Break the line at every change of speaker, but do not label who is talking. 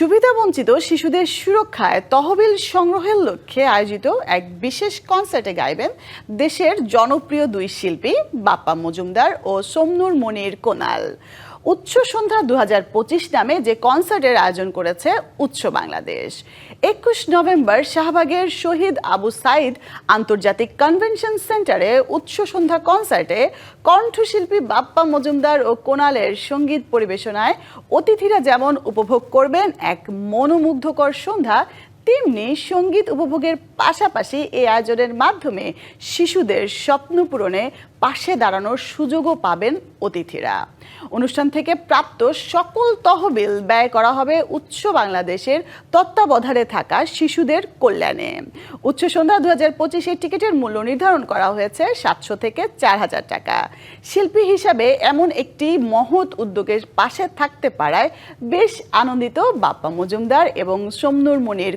সুবিধাবঞ্চিত শিশুদের সুরক্ষায় তহবিল সংগ্রহের লক্ষ্যে আয়োজিত এক বিশেষ কনসার্টে গাইবেন দেশের জনপ্রিয় দুই শিল্পী, বাপ্পা মজুমদার ও সোমনুর মনির কোনাল। উচ্চ সন্ধ্যা দু হাজার পঁচিশ নামে যে কনসার্টের আয়োজন করেছে উচ্চ বাংলাদেশ। একুশ নভেম্বর শাহবাগের শহীদ আবু সাইদ আন্তর্জাতিক কনভেনশন সেন্টারে উচ্চ সন্ধ্যা কনসার্টে কণ্ঠশিল্পী বাপ্পা মজুমদার ও কোনালের সংগীত পরিবেশনায় অতিথিরা যেমন উপভোগ করবেন এক মনোমুগ্ধকর সন্ধ্যা তেমনি সংগীত উপভোগের পাশাপাশি এই আয়োজনের মাধ্যমে শিশুদের স্বপ্ন পূরণে পাশে দাঁড়ানোর সুযোগও পাবেন অতিথিরা। অনুষ্ঠান থেকে প্রাপ্ত সকল তহবিল ব্যয় করা হবে উচ্চ বাংলাদেশের তত্ত্বাবধানে থাকা শিশুদের কল্যাণে। উচ্চ সন্ধ্যা দু হাজার পঁচিশের টিকিটের মূল্য নির্ধারণ করা হয়েছে সাতশো থেকে চার হাজার টাকা। শিল্পী হিসাবে এমন একটি মহৎ উদ্যোগের পাশে থাকতে পারায় বেশ আনন্দিত বাপ্পা মজুমদার এবং সোমনুর মনির